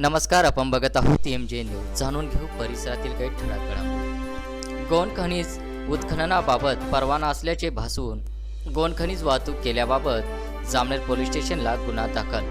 नमस्कार आपण बघत आहोत एम जे न्यूज जाणून घेऊ परिसरातील काही ठळक घडामोडी. गोंड खनिज उत्खननाबाबत परवाना असल्याचे भासून गोंड खनिज वाहतूक केल्याबाबत जामनेर पोलीस स्टेशनला गुन्हा दाखल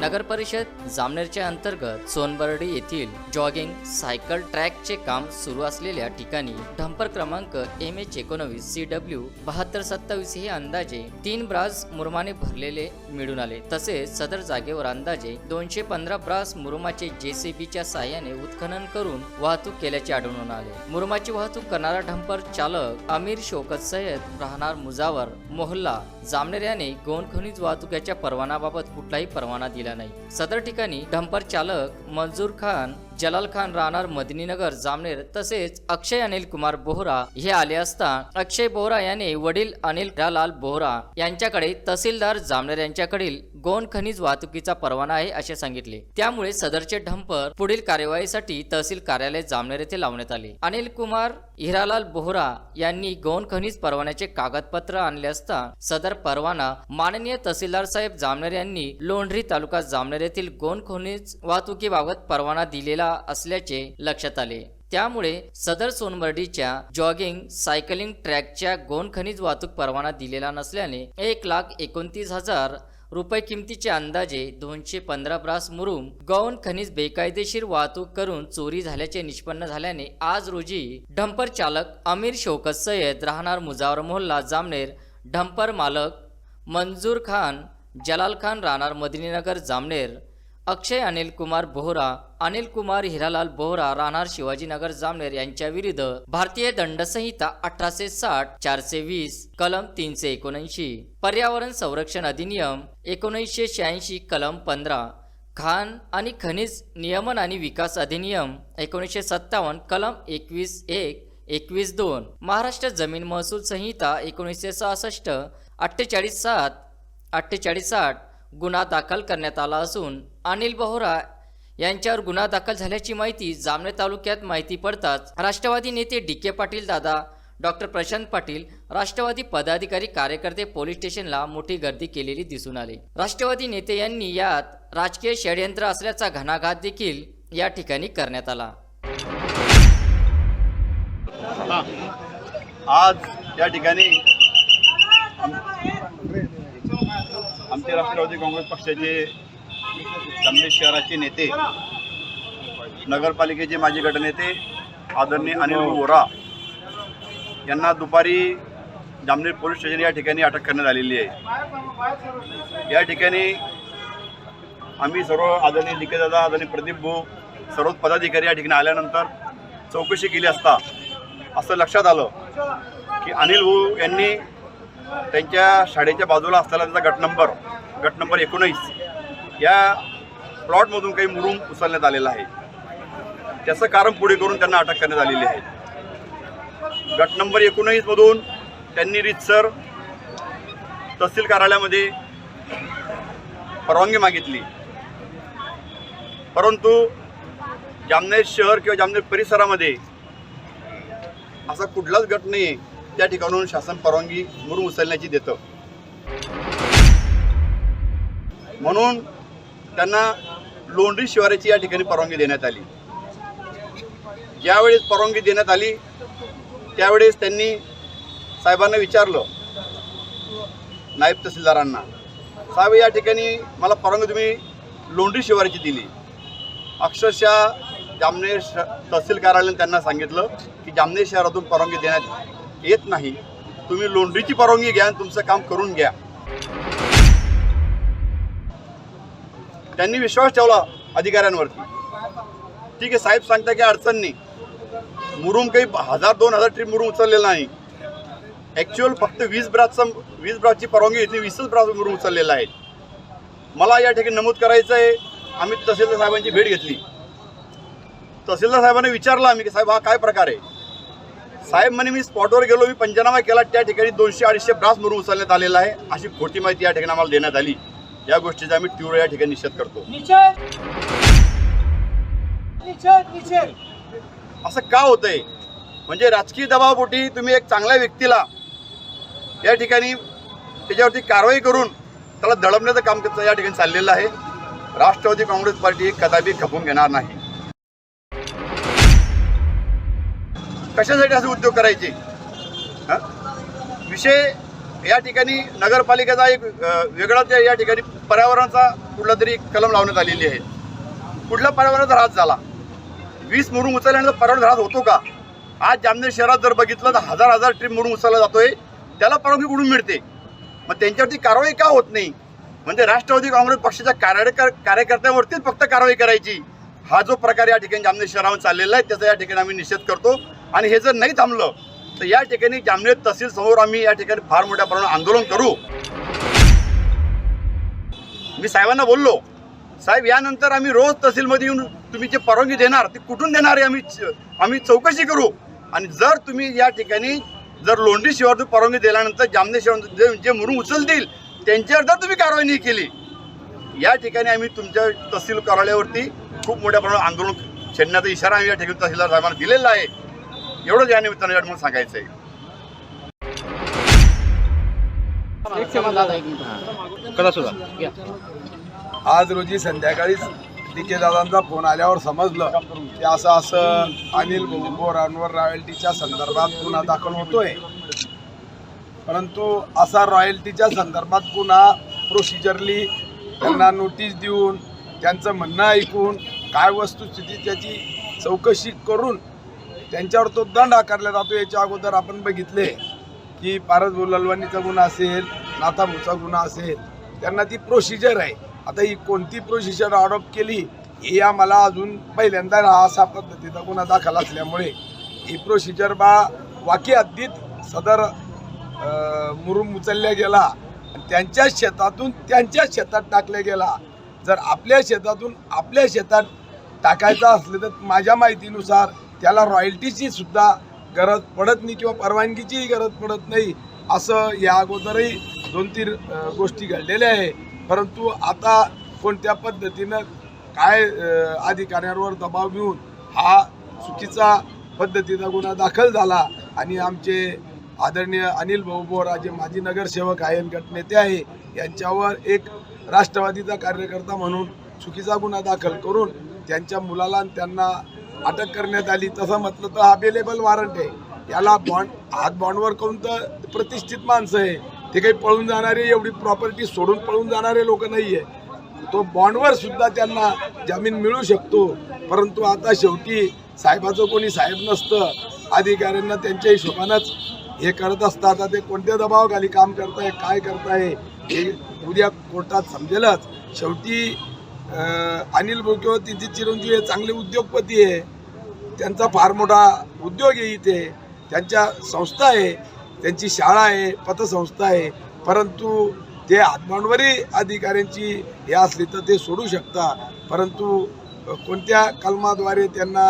नगर परिषद जामनेरच्या अंतर्गत सोनबर्डी येथील जॉगिंग सायकल ट्रॅकचे काम सुरू असलेल्या ठिकाणी डंपर क्रमांक एम एच एकोणवीस सी डब्ल्यू बहात्तर सत्तावीस हे अंदाजे तीन ब्रास मुरमाने भरलेले मिळून आले. तसेच सदर जागेवर अंदाजे दोनशे पंधरा ब्रास मुरुमाचे जेसीबीच्या साहाय्याने उत्खनन करून वाहतूक केल्याचे आढळून आले. मुरुमाची वाहतूक करणारा डंपर चालक अमीर शोकत सय्यद राहणार मुजावर मोहल्ला जामनेर याने गोंड खनिज वाहतुकीच्या परवानाबाबत कुठलाही परवाना दिला नाही. सदर ठिकाणी डंपर चालक मंजूर खान जलाल खान राहणार मदिनीनगर जामनेर तसेच अक्षय अनिल कुमार बोहरा हे आले असता अक्षय बोहरा यांनी वडील अनिल लाल बोहरा यांच्याकडे तहसीलदार जामनेर यांच्याकडील गोन खनिज वाहतुकीचा परवाना आहे असे सांगितले. त्यामुळे सदरचे ढंपर पुढील कार्यवाहीसाठी तहसील कार्यालय जामनेर येथे लावण्यात आले. अनिल कुमार हिरालाल बोहरा यांनी गोंड खनिज परवान्याचे कागदपत्र आणले असता सदर परवाना माननीय तहसीलदार साहेब जामनेर यांनी लोंढरी तालुका जामनेर येथील गोन खनिज वाहतुकीबाबत परवाना दिलेला असल्याचे लक्षात आले. त्यामुळे सदर सोनबर्डीच्या जॉगिंग सायकलिंग ट्रॅकच्या गोंड खनिज वाहतूक परवाना दिलेला नसल्याने एक लाख एकोणतीस हजार रुपये किमतीचे अंदाजे दोनशे पंधरा ब्रास मुरुम गौण खनिज बेकायदेशीर वाहतूक करून चोरी झाल्याचे निष्पन्न झाल्याने आज रोजी डंपर चालक अमीर शोकत सय्यद राहणार मुजावर मोहल्ला जामनेर डंपर मालक मंजूर खान जलाल खान राहणार मदिनीनगर जामनेर अक्षय अनिल कुमार बोहरा अनिल कुमार हिरालाल बोहरा राहणार शिवाजीनगर जामनेर यांच्या विरुद्ध भारतीय दंडसंहिता अठराशे साठ चारशे वीस कलम तीनशे एकोणऐंशी. पर्यावरण संरक्षण अधिनियम एकोणीसशे शहाऐंशी कलम पंधरा. खान आणि खनिज नियमन आणि विकास अधिनियम एकोणीसशे सत्तावन्न कलम एकवीस एक एकवीस दोन. महाराष्ट्र जमीन महसूल संहिता एकोणीसशे सहासष्ट अठ्ठेचाळीस सात अठ्ठेचाळीस साठ. गुन्हा दाखल करण्यात आला असून अनिल बोहरा यांच्यावर गुन्हा दाखल झाल्याची माहिती जामनेर तालुक्यात माहिती पडताच राष्ट्रवादी नेते डी के पाटील दादा डॉक्टर प्रशांत पाटील राष्ट्रवादी पदाधिकारी कार्यकर्ते पोलीस स्टेशनला मोठी गर्दी केलेली दिसून आली. राष्ट्रवादी नेते यांनी यात राजकीय षडयंत्र असल्याचा घणाघात देखील या ठिकाणी करण्यात आला. आज या ठिकाणी ते राष्ट्रवादी काँग्रेस पक्षाचे जामनेर शहराचे नेते नगरपालिकेचे माजी गटनेते आदरणीय अनिल वोरा यांना दुपारी जामनेर पोलीस स्टेशन या ठिकाणी अटक करण्यात आलेली आहे. या ठिकाणी आम्ही सर्व आदरणीय डी आदरणीय प्रदीप भाऊ सर्व पदाधिकारी या ठिकाणी आल्यानंतर चौकशी केली असता असं लक्षात आलं की अनिल भाऊ यांनी त्यांच्या शाळेच्या बाजूला असलेला त्यांचा गट नंबर गट नंबर एकोणीस या प्लॉटमधून काही मुरुम उचलण्यात आलेला आहे. त्याचं कारण पुढे करून त्यांना अटक करण्यात आलेली आहे. गट नंबर एकोणीसमधून त्यांनी रितसर तहसील कार्यालयामध्ये परवानगी मागितली. परंतु जामनेर शहर किंवा जामनेर परिसरामध्ये असा कुठलाच गट नाही आहे त्या ठिकाणून शासन परवानगी मुरुम उचलण्याची देतं. म्हणून त्यांना लोंढरी शिवाराची या ठिकाणी परवानगी देण्यात आली. ज्यावेळेस परवानगी देण्यात आली त्यावेळेस त्यांनी साहेबांना विचारलं नायब तहसीलदारांना साहेब या ठिकाणी मला परवानगी तुम्ही लोंढरी शिवाराची दिली. अक्षरशः जामनेर श तहसील कार्यालयाने त्यांना सांगितलं की जामनेर शहरातून परवानगी देण्यात येत नाही तुम्ही लोंढरीची परवानगी घ्या आणि तुमचं काम करून घ्या. त्यांनी विश्वास ठेवला अधिकाऱ्यांवरती. ठीक आहे साहेब सांगता की अडचण नाही. मुरुम काही हजार दोन हजार ट्रीप मुरुम उचललेला नाही. ॲक्च्युअल फक्त वीस ब्रासचा वीस ब्रासची परवानगी घेतली वीसच ब्रास मुरुम उचललेला आहे. मला या ठिकाणी नमूद करायचं आहे आम्ही तहसीलदार साहेबांची भेट घेतली. तहसीलदार साहेबांनी विचारलं आम्ही की साहेब हा काय प्रकार आहे? साहेब म्हणे मी स्पॉटवर गेलो मी पंचनामा केला. त्या ठिकाणी दोनशे अडीचशे ब्रास मुरुम उचलण्यात आलेला आहे. अशी खोटी माहिती या ठिकाणी आम्हाला देण्यात आली. या गोष्टीचा आम्ही तीव्र या ठिकाणी निषेध करतो. असं का होतंय? म्हणजे राजकीय दबावापोटी तुम्ही एक चांगल्या व्यक्तीला या ठिकाणी त्याच्यावरती कारवाई करून त्याला दडपण्याचं काम या ठिकाणी चाललेलं आहे. राष्ट्रवादी काँग्रेस पार्टी कदापि खपून घेणार नाही. कशासाठी असे उद्योग करायचे? हां? विषय या ठिकाणी नगरपालिकेचा एक वेगळा त्या या ठिकाणी पर्यावरणाचा कुठला तरी कलम लावण्यात आलेली आहे. कुठल्या पर्यावरणाचा ऱ्हास झाला? वीस मुरुम उचलल्यानंतर पर्यावरण ऱ्हास होतो का? आज जामनेर शहरात जर बघितलं तर हजार हजार ट्रिप मुरुम उचलला जातोय. त्याला परवानगी कुठून मिळते? मग त्यांच्यावरती कारवाई का होत नाही? म्हणजे राष्ट्रवादी काँग्रेस पक्षाच्या कार्यकर कार्यकर्त्यांवरतीच फक्त कारवाई करायची. हा जो प्रकार या ठिकाणी जामनेर शहरावर चाललेला आहे त्याचा या ठिकाणी आम्ही निषेध करतो. आणि हे जर नाही थांबलं तर या ठिकाणी जामनेर तहसील समोर आम्ही या ठिकाणी फार मोठ्या प्रमाणात आंदोलन करू. मी साहेबांना बोललो साहेब यानंतर आम्ही रोज तहसीलमध्ये येऊन तुम्ही जे परवानगी देणार ती कुठून देणार आहे आम्ही आम्ही चौकशी करू. आणि जर तुम्ही या ठिकाणी जर लोंढी शिवार परवानगी दिल्यानंतर जामनेर शिवार जे जे मुरुम उचलतील त्यांच्यावर जर तुम्ही कारवाई नाही केली या ठिकाणी आम्ही तुमच्या तहसील कार्यालयावरती खूप मोठ्या प्रमाणात आंदोलन छेडण्याचा इशारा आम्ही या ठिकाणी तहसीलदार साहेबांना दिलेला आहे. एवढंच या निमित्तानं या ठिकाणी सांगायचं आहे आज रोजी संध्याकाळीच डी दादांचा फोन आल्यावर समजलं की असं असं अनिल बोरांवर रॉयल्टीच्या संदर्भात गुन्हा दाखल होतोय. परंतु असा रॉयल्टीच्या संदर्भात गुन्हा प्रोसिजरली त्यांना नोटीस देऊन त्यांचं म्हणणं ऐकून काय वस्तुस्थिती त्याची चौकशी करून त्यांच्यावर तो दंड आकारला जातो. याच्या अगोदर आपण बघितले की पारस ललवानीचा गुन्हा असेल नाथाभूचा गुन्हा असेल त्यांना ती प्रोसिजर आहे. आता ही कोणती प्रोसिजर अडॉप्ट केली हे आम्हाला अजून पहिल्यांदा असा पद्धतीचा गुन्हा दाखल असल्यामुळे ही प्रोसिजर बा वाकी हद्दीत सदर मुरुम उचलल्या गेला. आणि शेतातून त्यांच्याच शेतात टाकल्या गेला. जर आपल्या शेतातून आपल्या शेतात टाकायचा असले तर माझ्या माहितीनुसार त्याला रॉयल्टीची सुद्धा गरज पडत नाही किंवा परवानगीचीही गरज पडत नाही असं या अगोदरही दोन तीन गोष्टी घडलेल्या आहे. परंतु आता कोणत्या पद्धतीनं काय अधिकाऱ्यांवर दबाव घेऊन हा चुकीचा पद्धतीचा गुन्हा दाखल झाला आणि आमचे आदरणीय अनिल भाऊ बोरा जे माजी नगरसेवक आहे गटनेते आहे यांच्यावर एक राष्ट्रवादीचा कार्यकर्ता म्हणून चुकीचा गुन्हा दाखल करून त्यांच्या मुलाला आणि त्यांना अटक करण्यात आली. तसं म्हटलं तर अवेलेबल वॉरंट आहे. याला बॉन्ड हात बॉन्डवर करून तर प्रतिष्ठित माणसं आहे. ते काही पळून जाणारे एवढी प्रॉपर्टी सोडून पळून जाणारे लोक नाही आहे तो बॉन्डवर सुद्धा त्यांना जामीन मिळू शकतो. परंतु आता शेवटी साहेबाचं कोणी साहेब नसतं. अधिकाऱ्यांना त्यांच्या हिशोबानंच हे करत असतात. आता ते कोणत्या दबावाखाली काम करताय काय करताय हे उद्या कोर्टात समजेलच. शेवटी अनिल बोकेवर तिचे चिरंजीव हे चांगले उद्योगपती आहे. त्यांचा फार मोठा उद्योग आहे इथे. त्यांच्या संस्था आहे. त्यांची शाळा आहे पतसंस्था आहे. परंतु ते हातमांडवरी अधिकाऱ्यांची हे असली तर ते सोडू शकता. परंतु कोणत्या कलमाद्वारे त्यांना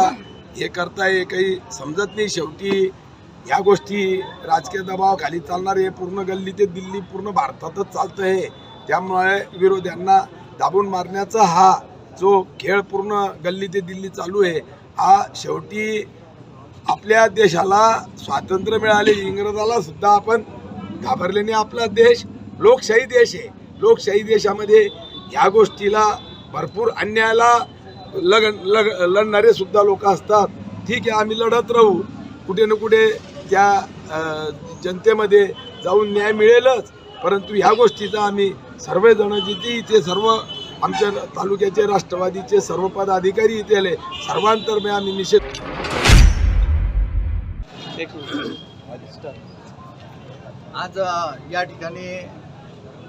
हे करता हे काही समजत नाही शेवटी. या गोष्टी राजकीय दबावाखाली चालणार आहे. पूर्ण गल्ली ते दिल्ली पूर्ण भारतातच चालतं आहे त्यामुळे विरोध्यांना दाबून मारण्याचा हा जो खेळ पूर्ण गल्ली ते दिल्ली चालू आहे हा शेवटी आपल्या देशाला स्वातंत्र्य मिळाले इंग्रजाला सुद्धा आपण घाबरल्याने आपला देश लोकशाही देश आहे. लोकशाही देशामध्ये ह्या गोष्टीला भरपूर अन्यायाला लग लग लढणारे सुद्धा लोक असतात. ठीक आहे आम्ही लढत राहू. कुठे ना कुठे त्या जनतेमध्ये जाऊन न्याय मिळेलच. परंतु ह्या गोष्टीचा आम्ही सर्वजण जिथे इथे सर्व आमच्या तालुक्याचे राष्ट्रवादीचे सर्व पदाधिकारी इथे आले. सर्वांतर्फे आम्ही निषेध आज या ठिकाणी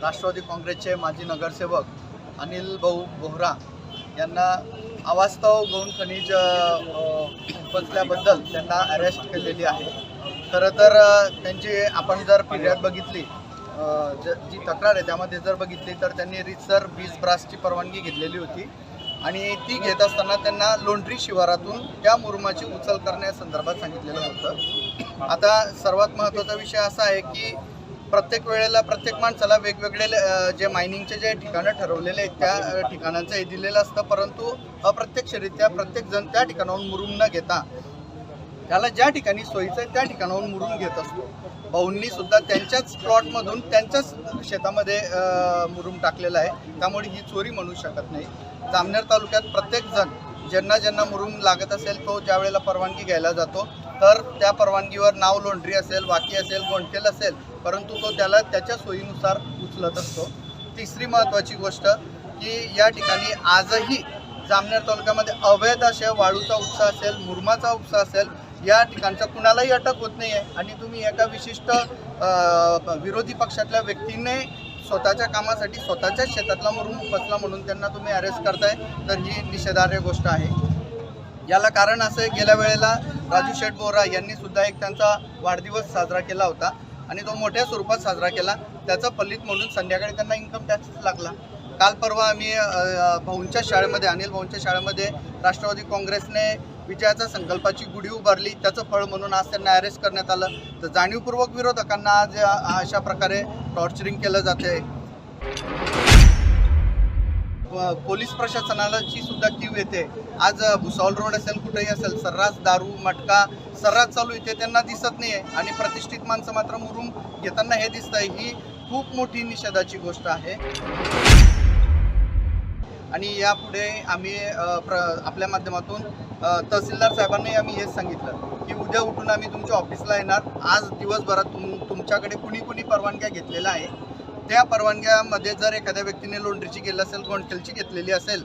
राष्ट्रवादी काँग्रेसचे माजी नगरसेवक अनिल भाऊ बोहरा यांना अवास्तव गौण खनिज अ, उपसल्याबद्दल त्यांना अरेस्ट केलेली आहे. खरं तर त्यांची आपण जर फिर्याद बघितली ज जी तक्रार आहे त्यामध्ये जर बघितली तर त्यांनी रितसर वीज ब्रासची परवानगी घेतलेली होती. आणि ती घेत असताना त्यांना लोंढरी शिवारातून त्या मुरुमाची उचल करण्यासंदर्भात सांगितलेलं होतं. आता सर्वात महत्त्वाचा विषय असा आहे की प्रत्येक वेळेला प्रत्येक माणसाला वेगवेगळे जे मायनिंगचे जे ठिकाणं ठरवलेले आहेत त्या ठिकाणांचं हे दिलेलं असतं. परंतु अप्रत्यक्षरित्या प्रत्येकजण त्या ठिकाणाहून मुरुम न घेता त्याला ज्या ठिकाणी सोयीचं आहे त्या ठिकाणाहून मुरून घेत असतो. भाऊंनी सुद्धा त्यांच्याच प्लॉटमधून त्यांच्याच शेतामध्ये मुरूम टाकलेलं टाकलेला आहे. त्यामुळे ही चोरी म्हणू शकत नाही. जामनेर तालुक्यात प्रत्येकजण ज्यांना ज्यांना मुरुम लागत असेल तो ज्यावेळेला परवानगी घ्यायला जातो तर त्या परवानगीवर नाव लोंढरी असेल वाकी असेल गोंडकेल असेल परंतु तो त्याला त्याच्या सोयीनुसार उचलत असतो. तिसरी महत्त्वाची गोष्ट की या ठिकाणी आजही जामनेर तालुक्यामध्ये अवैध असे वाळूचा उपसा असेल मुरमाचा उपसा असेल या ठिकाणचा कुणालाही अटक होत नाही आहे आणि तुम्ही एका विशिष्ट विरोधी पक्षातल्या व्यक्तीने स्वतःच्या कामासाठी स्वतःच्याच शेतातला मरून बसला म्हणून त्यांना तुम्ही अरेस्ट करताय तर ही निषेधार्ह गोष्ट आहे. याला कारण असं आहे गेल्या वेळेला राजू शेठ बोरा यांनी सुद्धा एक त्यांचा वाढदिवस साजरा केला होता आणि तो मोठ्या स्वरूपात साजरा केला. त्याचा पल्लीत म्हणून संध्याकाळी त्यांना इन्कम टॅक्स लागला. काल परवा आम्ही भाऊंच्या शाळेमध्ये अनिल भाऊंच्या शाळेमध्ये राष्ट्रवादी काँग्रेसने विजयाच्या संकल्पाची गुढी उभारली त्याचं फळ म्हणून आज त्यांना अरेस्ट करण्यात आलं. तर जाणीवपूर्वक विरोधकांना आज अशा प्रकारे टॉर्चरिंग केलं जाते आहे पोलीस प्रशासनाची सुद्धा क्यू येते. आज भुसावळ रोड असेल कुठेही असेल सर्रास दारू मटका सर्रास चालू इथे त्यांना दिसत नाही आहे आणि प्रतिष्ठित माणसं मात्र मुरुम घेताना हे दिसतंय. ही खूप मोठी निषेधाची गोष्ट आहे. आणि यापुढे आम्ही प्र आपल्या माध्यमातून तहसीलदार साहेबांनाही आम्ही हेच सांगितलं की उद्या उठून आम्ही तुमच्या ऑफिसला येणार. आज दिवसभरात तुम तुमच्याकडे कुणी कुणी परवानग्या घेतलेल्या आहे त्या परवानग्यामध्ये जर एखाद्या व्यक्तीने लोंड्रीची केली असेल गोंडखेलची घेतलेली असेल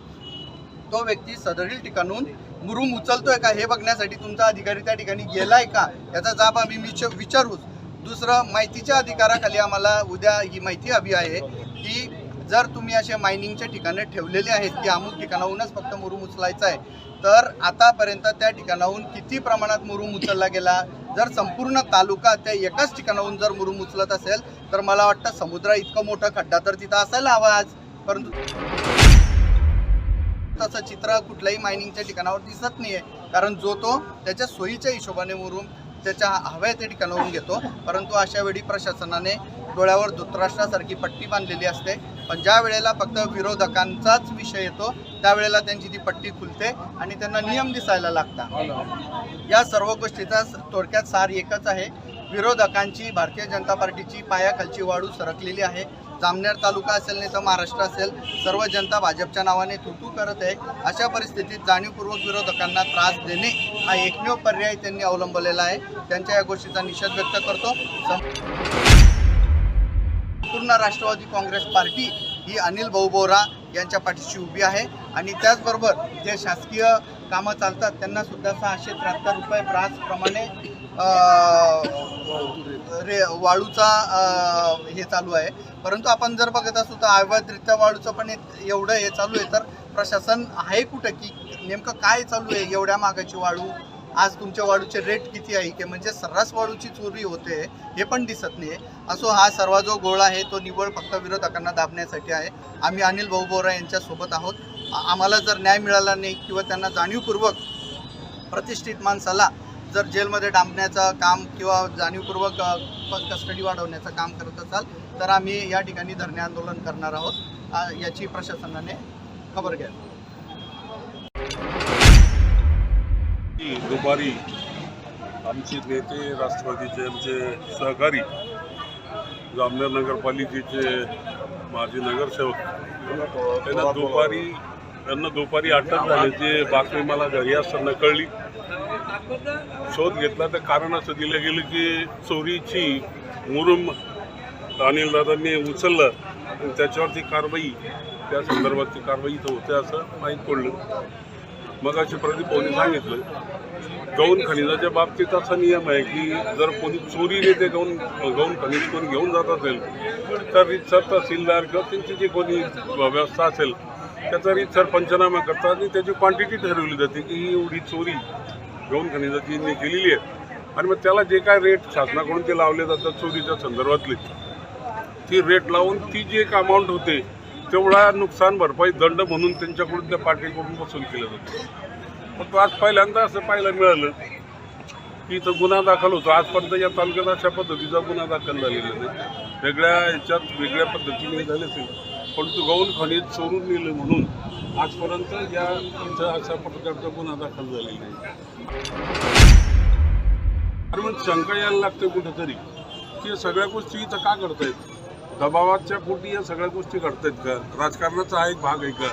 तो व्यक्ती सदरील ठिकाणून मुरुम उचलतोय का हे बघण्यासाठी तुमचा अधिकारी त्या ठिकाणी गेलाय का? याचा जाब आम्ही विच विचारूच. दुसरं माहितीच्या अधिकाराखाली आम्हाला उद्या ही माहिती हवी आहे की जर तुम्ही असे मायनिंगच्या ठिकाणे ठेवलेले आहेत की अमुक ठिकाणाहूनच फक्त मुरुम उचलायचा आहे तर आतापर्यंत त्या ठिकाणाहून किती प्रमाणात मुरुम उचलला गेला? जर संपूर्ण तालुका त्या एकाच ठिकाणाहून जर मुरुम उचलत असेल तर मला वाटतं समुद्रा इतकं मोठं खड्डा तर तिथं असायला हवा आज परंतु तसं चित्र कुठल्याही मायनिंगच्या ठिकाणावर दिसत नाही आहे कारण जो तो त्याच्या सोयीच्या हिशोबाने मुरुम त्याच्या हव्या त्या ठिकाणावरून घेतो. परंतु अशा वेळी प्रशासनाने डोळ्यावर धुतराष्ट्रासारखी पट्टी बांधलेली असते. पण ज्या वेळेला फक्त विरोधकांचाच विषय येतो त्यावेळेला त्यांची ती पट्टी खुलते आणि त्यांना नियम दिसायला लागतात. या सर्व गोष्टीचा थोडक्यात सार एकच आहे. विरोधकांची भारतीय जनता पार्टीची पायाखालची वाढू सरकलेली आहे. जामनेर तालुका असेल नाही तर महाराष्ट्र असेल सर्व जनता भाजपच्या नावाने तुतू करत आहे. अशा परिस्थितीत जाणीवपूर्वक विरोधकांना त्रास देणे हा एकमेव पर्याय त्यांनी अवलंबलेला आहे. त्यांच्या या गोष्टीचा निषेध व्यक्त करतो. पूर्ण राष्ट्रवादी काँग्रेस पार्टी ही अनिल भाऊ बोरा यांच्या पाठीशी उभी आहे आणि त्याचबरोबर जे शासकीय कामं चालतात त्यांना सुद्धा सहाशे त्र्याहत्तर रुपये ब्रासप्रमाणे रे वाळूचा हे चालू आहे. परंतु आपण जर बघत असू तर अवैधरित्या वाळूचं पण एवढं हे चालू आहे. तर प्रशासन आहे कुठं? की नेमकं काय चालू आहे? एवढ्या मागाची वाळू आज तुमच्या वाळूचे रेट किती आहे? की म्हणजे सर्रास वाळूची चोरी होते हे पण दिसत नाही असो हा सर्व जो गोळा आहे तो निव्वळ फक्त विरोधकांना दाबण्यासाठी आहे. आम्ही अनिल भाऊ बोरा यांच्यासोबत आहोत. आम्हाला जर न्याय मिळाला नाही किंवा त्यांना जाणीवपूर्वक प्रतिष्ठित माणसाला जर जेलमध्ये डांबण्याचं काम किंवा जाणीवपूर्वक कस्टडी वाढवण्याचं काम करत असाल तर आम्ही या ठिकाणी धरणे आंदोलन करणार आहोत. याची प्रशासनाने खबर घ्या. की दुपारी आमचे नेते राष्ट्रवादीचे आमचे सहकारी जामनेर नगरपालिकेचे माजी नगरसेवक त्यांना दुपारी त्यांना दुपारी अटक जे बातमी मला घरी असताना कळली शोध घेतला तर कारण असं दिलं गेलं की चोरीची मुरुम अनिल दादांनी उचललं आणि त्याच्यावरती कारवाई त्या संदर्भातली कारवाई इथं होते असं माहीत पडलं. मग अशी प्रदीप सांगितलं गौण खनिजाच्या बाबतीत असा नियम आहे की जर कोणी चोरीने ते गौण गौण खनिज कोणी घेऊन जात असेल तर रितसर तहसीलदार किंवा त्यांची जी कोणी व्यवस्था असेल त्याचा रितसर पंचनामा करतात आणि त्याची क्वांटिटी ठरवली जाते की ही एवढी चोरी गौण खनिजाची यांनी केलेली आहे आणि मग त्याला जे काय रेट शासनाकडून ते लावले जातात चोरीच्या संदर्भातले ती रेट लावून ती जी एक अमाऊंट होते तेवढा नुकसान भरपाई दंड म्हणून त्यांच्याकडून त्या पार्टीकडून वसूल केलं जातं. मग आज पहिल्यांदा असं पाहायला मिळालं की इथं गुन्हा दाखल होतो. आजपर्यंत या तालुक्यात अशा पद्धतीचा गुन्हा दाखल झालेला नाही. वेगळ्या याच्यात वेगळ्या पद्धतीने झाले असेल. परंतु गौण खनिज चोरून नेलं म्हणून आजपर्यंत या इथं अशा प्रकारचा गुन्हा दाखल झालेला नाही. आणि मग शंका यायला लागते कुठेतरी. की या सगळ्या गोष्टी इथं का करतायत दबावाच्या पोटी या सगळ्या गोष्टी घडतायत का? राजकारणाचा हा एक भाग आहे का?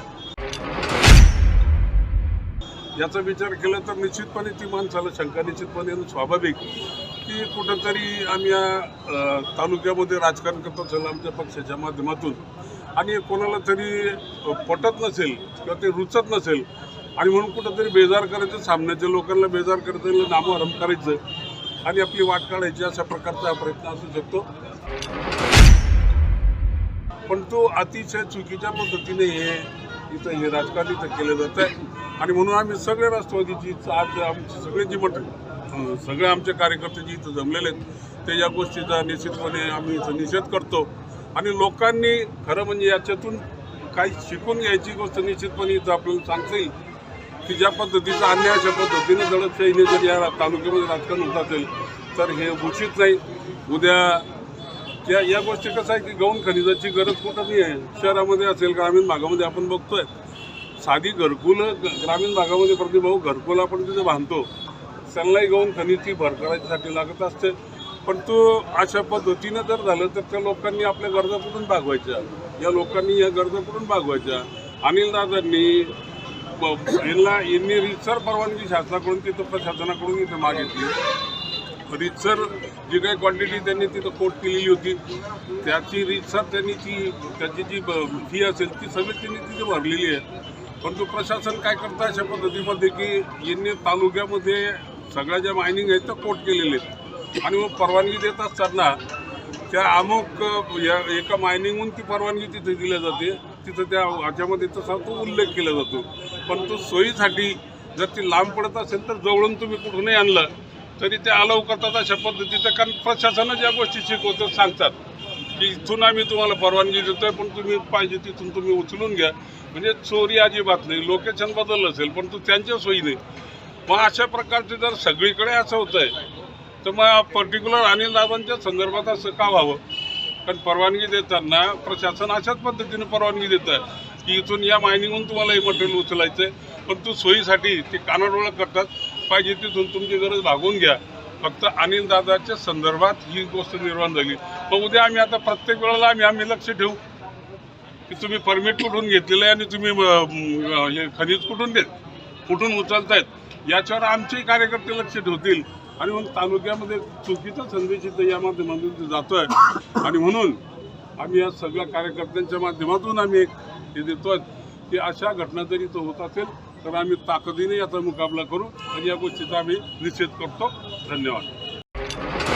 याचा विचार केला तर निश्चितपणे ती माणसाला शंका निश्चितपणे स्वाभाविक की कुठंतरी आम्ही या तालुक्यामध्ये राजकारण करतो चला आमच्या पक्षाच्या माध्यमातून आणि कोणाला तरी पटत नसेल किंवा ते रुचत नसेल आणि म्हणून कुठंतरी बेजार करायचं सामन्याच्या लोकांना बेजार करायचं नामोहरम करायचं आणि आपली वाट काढायची अशा प्रकारचा प्रयत्न असू शकतो. पण तो अतिशय चुकीच्या पद्धतीने हे इथं हे राजकारण इथं केलं जात आहे. आणि म्हणून आम्ही सगळे राष्ट्रवादीची आज आमची सगळे जी मठ सगळे आमचे कार्यकर्ते जे इथं जमलेले आहेत ते या गोष्टीचा निश्चितपणे आम्ही इथं निषेध करतो. आणि लोकांनी खरं म्हणजे याच्यातून काही शिकून घ्यायची गोष्ट निश्चितपणे इथं आपल्याला सांगता येईल की ज्या पद्धतीचा अन्याय अशा पद्धतीने दडपशाहीने जर या तालुक्यामध्ये राजकारण होत असेल तर हे उचित नाही. उद्या या या गोष्टी कसं आहे की गौण खनिजाची गरज कुठं नाही आहे? शहरामध्ये असेल ग्रामीण भागामध्ये आपण बघतोय. साधी घरकुल ग्रामीण भागामध्ये प्रतिभाऊ घरकुल आपण तिथे बांधतो. सनलाई गौण खनिजची भर करायसाठी लागत असते. पण तो अशा पद्धतीनं जर झालं तर त्या लोकांनी आपल्या गरजा कुठून भागवायच्या. या लोकांनी या गरजा कुठून भागवायच्या. अनिल दादांनी यांना यांनी रितसर परवानगी शासनाकडून तिथं प्रशासनाकडून इथं मागितली. रीतसर जी काही क्वांटिटी त्यांनी तिथं कोट केलेली होती त्याची रितसर त्यांनी ती त्याची जी फी असेल ती सगळी त्यांनी तिथे भरलेली आहे. परंतु प्रशासन काय करतं अशा पद्धतीमध्ये की यांनी तालुक्यामध्ये सगळ्या ज्या मायनिंग आहेत त्या कोट केलेले आहेत. आणि मग परवानगी देत असताना त्या अमुक या एका मायनिंगहून ती परवानगी तिथे दिल्या जाते. तिथं त्या ह्याच्यामध्ये तसा तो उल्लेख केला जातो. पण तो सोयीसाठी जर ती लांब पडत असेल तर जवळून तुम्ही कुठूनही आणलं तरी ते अलाव करतात अशा पद्धतीचं कारण प्रशासनच या गोष्टी शिकवतात सांगतात. की इथून आम्ही तुम्हाला परवानगी देतोय पण तुम्ही पाहिजे तिथून तुम्ही उचलून घ्या. म्हणजे चोरी अजिबात नाही लोकेशन बदललं असेल पण तो त्यांच्या सोयीने. मग अशा प्रकारचे जर सगळीकडे असं होत आहे तर मग पर्टिक्युलर अनिल दादांच्या संदर्भात असं का व्हावं? कारण परवानगी देताना प्रशासन अशाच पद्धतीने परवानगी देतं की इथून या मायनिंगहून तुम्हाला हे मटेरियल उचलायचं आहे पण तू सोयीसाठी ते कानाडोळा करतात. पाहिजे तिथून तुमची गरज भागवून घ्या. फक्त अनिल दादाच्या संदर्भात ही गोष्ट निर्माण झाली. मग उद्या आम्ही आता प्रत्येक वेळेला आम्ही आम्ही लक्ष ठेवू. की तुम्ही परमिट कुठून घेतलेलं आहे आणि तुम्ही हे खनिज कुठून देत? कुठून उचलतायत? याच्यावर आमचेही कार्यकर्ते लक्ष ठेवतील. आणि मग तालुक्यामध्ये चुकीचा संदेश इथं या माध्यमातून जातो आहे आणि म्हणून आम्ही या सगळ्या कार्यकर्त्यांच्या माध्यमातून आम्ही एक हे देतोय की अशा घटना जरी इथं होत असेल तर आम्ही ताकदीने याचा मुकाबला करू आणि या गोष्टीचा आम्ही निषेध करतो. धन्यवाद.